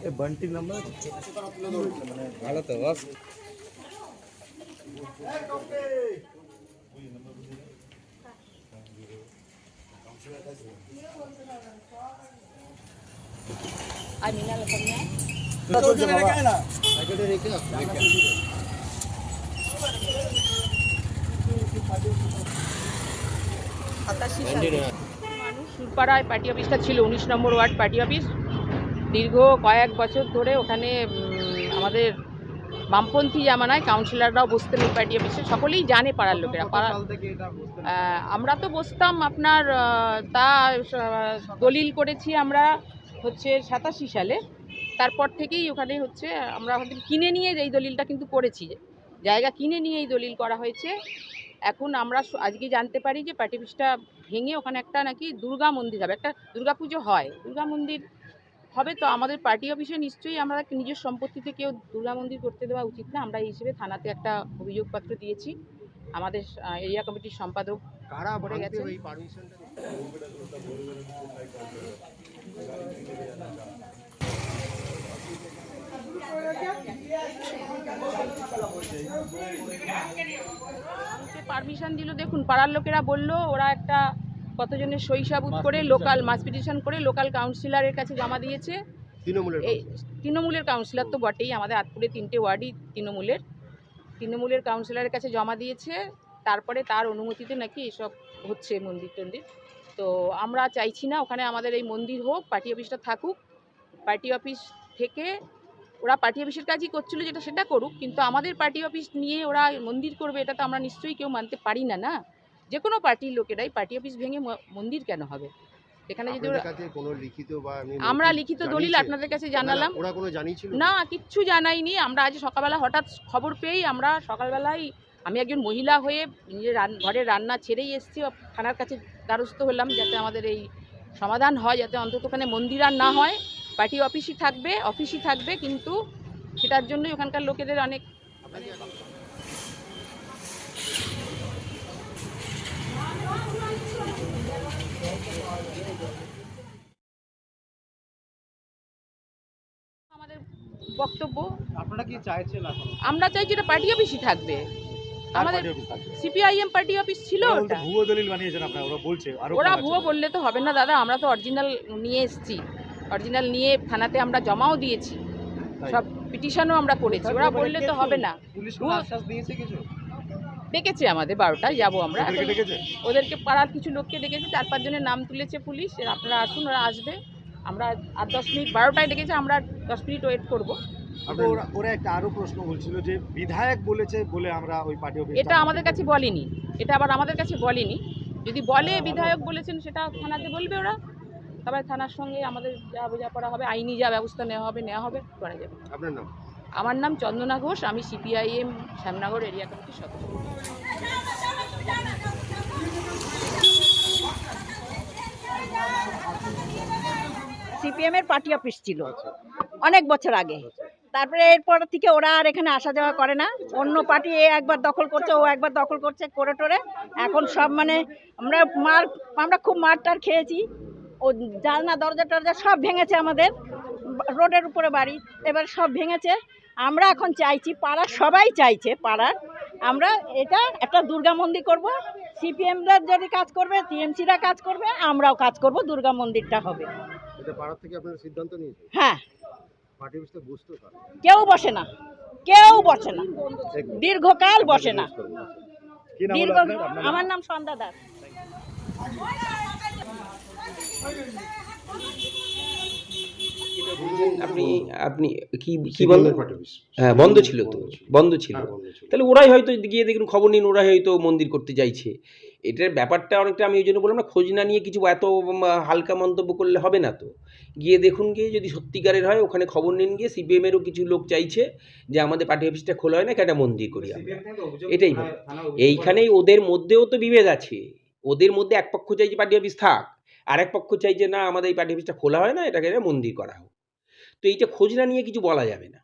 ಏ ಬಂಟಿ ನಮ್ಮ ಆಳತ್ತವ ಆ ಮಿನಾಲ ಕಮ್ಮಿ ತೋಜೆ ಬಾಬಾ ಅಗಡೆ ರೇಖೆ ರೇಖೆ সাতাশি সালে। সুরপাড়ায় পার্টি অফিসটা ছিল উনিশ নম্বর ওয়ার্ড পার্টি অফিস। দীর্ঘ কয়েক বছর ধরে ওখানে আমাদের বামপন্থী জামানায় কাউন্সিলররাও বসতেন ওই পার্টি অফিসে। সকলেই জানে পাড়ার লোকেরা। পাড়া আমরা তো বসতাম আপনার তা দলিল করেছি আমরা হচ্ছে সাতাশি সালে। তারপর থেকেই ওখানে হচ্ছে আমরা কিনে নিয়ে এই দলিলটা কিন্তু করেছি জায়গা কিনে নিয়ে এই দলিল করা হয়েছে। এখন আমরা আজকে জানতে পারি যে পার্টি অফিসটা ভেঙে ওখানে একটা নাকি দুর্গা মন্দির হবে একটা দুর্গা পুজো হয়। দুর্গা মন্দির হবে তো আমাদের পার্টি অফিসে নিশ্চয়ই আমরা নিজের সম্পত্তিতে কেউ দুর্গা মন্দির করতে দেওয়া উচিত না? আমরা এই হিসেবে থানাতে একটা অভিযোগপত্র দিয়েছি। আমাদের এরিয়া কমিটির সম্পাদক কারা ভাঙতে গেছে। পারমিশনটা পারমিশন দিল দেখুন পাড়ার লোকেরা বলল ওরা একটা কতজনের সই সাবুত করে লোকাল মাস পিটিশন করে লোকাল কাউন্সিলরের কাছে জমা দিয়েছে। তৃণমূলের কাউন্সিলর তো বটেই আমাদের আতপুরে তিনটে ওয়ার্ডই তৃণমূলের। তৃণমূলের কাউন্সিলরের কাছে জমা দিয়েছে তারপরে তার অনুমতিতে নাকি এসব হচ্ছে মন্দির টন্দির। তো আমরা চাইছি না ওখানে আমাদের এই মন্দির হোক পার্টি অফিসটা থাকুক পার্টি অফিস থেকে ওরা পার্টি অফিসের কাজই করছিল যেটা সেটা করুক কিন্তু আমাদের পার্টি অফিস নিয়ে ওরা মন্দির করবে এটা তো আমরা নিশ্চয়ই কেউ মানতে পারি না না? যে কোনো পার্টির লোকেরাই পার্টি অফিস ভেঙে মন্দির কেন হবে? এখানে যদি আমরা লিখিত দলিল আপনাদের কাছে জানালাম। না কিচ্ছু জানাইনি। আমরা আজ সকালবেলা হঠাৎ খবর পেয়েই আমরা সকালবেলায় আমি একজন মহিলা হয়ে নিজের ঘরের রান্না ছেড়েই এসেছি। থানার কাছে দ্বারস্থ হলাম যাতে আমাদের এই সমাধান হয় যাতে অন্তত ওখানে মন্দির আর না হয়। পার্টি অফিসই থাকবে অফিসই থাকবে কিন্তু সেটার জন্যই ওখানকার লোকেদের অনেক আমাদের বক্তব্য। আপনারা কি চাইছেন এখন? আমরা চাইছি এটা পার্টি অফিসই থাকবে। আমাদের সিপিআইএম পার্টি অফিস ছিল ওটা। ভুয়ো দলিল বানিয়েছেন আপনারা ওরা বলছে ওরা ভুয়ো বললে তো হবে না দাদা আমরা তো অরিজিনাল নিয়ে এসেছি। অরিজিনাল নিয়ে থানাতে আমরা জমাও দিয়েছি। সব পিটিশনও আমরা করেছি। ওরা বললে তো হবে না। ডেকেছে আমাদের বারোটায় যাব আমরা। ওদেরকে পাড়ার কিছু লোককে ডেকেছে চার পাঁচজনের নাম তুলেছে পুলিশ। আপনারা আসুন ওরা আসবে। আমরা আর দশ মিনিট বারোটায় ডেকেছে আমরা দশ মিনিট ওয়েট করব। ওরা ওরা একটা আরও প্রশ্ন বলছিল যে বিধায়ক বলেছে বলে আমরা ওই পার্টি এটা আমাদের কাছে বলেনি। এটা আবার আমাদের কাছে বলেনি। যদি বলে বিধায়ক বলেছেন সেটা থানাতে বলবে ওরা। তবে থানার সঙ্গে আমাদের যা বোঝাপড়া হবে আইনি যা ব্যবস্থা নেওয়া হবে নেওয়া হবে করা যাবে। আপনার নাম? আমার নাম চন্দনা ঘোষ আমি সিপিআইএম শ্যামনগর এরিয়া কমিটির সদস্য। সিপিএমের পার্টি অফিস ছিল। অনেক বছর আগে। তারপরে এরপর থেকে ওরা আর এখানে আসা যাওয়া করে না। অন্য পার্টি এ একবার দখল করছে ও একবার দখল করছে করে টোরে। এখন সব মানে আমরা মার আমরা খুব মার টার খেয়েছি। ও জানলা দরজা টরজা সব ভেঙেছে আমাদের। রোডের উপরে বাড়ি এবার সব ভেঙেছে। আমরা এখন চাইছি পাড়ার সবাই চাইছে পাড়ার। আমরা এটা একটা দুর্গা মন্দির করব। সিপিএমরা যদি কাজ করবে টিএমসিরা কাজ করবে আমরাও কাজ করব দুর্গা মন্দিরটা হবে। হ্যাঁ। কেউ বসে না। কেউ বসে না। দীর্ঘকাল বসে না। দীর্ঘ? আমার নাম সন্ধ্যা দাস। আপনি আপনি কি কি বন্ধ হ্যাঁ বন্ধ ছিল তো বন্ধ ছিল। হ্যাঁ, বন্ধ ছিল। তাহলে ওরাই হয়তো গিয়ে দেখুন খবর নিন ওরাই হয়তো মন্দির করতে চাইছে এটার ব্যাপারটা অনেকটা আমি ওই জন্য বললাম না খোঁজ না নিয়ে কিছু এত হালকা মন্তব্য করলে হবে না তো। গিয়ে দেখুন গিয়ে যদি সত্যিকারের হয় ওখানে খবর নিন গিয়ে সিপিএমেরও কিছু লোক চাইছে যে আমাদের পার্টি অফিসটা খোলা হয় না একটা মন্দির করি আমরা। এটাই। এইখানেই ওদের মধ্যেও তো বিভেদ আছে। ওদের মধ্যে এক পক্ষ চাইছে পার্টি অফিস থাক। আর পক্ষ চাই যে, না, আমাদের এই অফিসটা খোলা হয় না, এটাকে মন্দির করা হোক। তো এইটা খোঁজ না নিয়ে কিছু বলা যাবে না।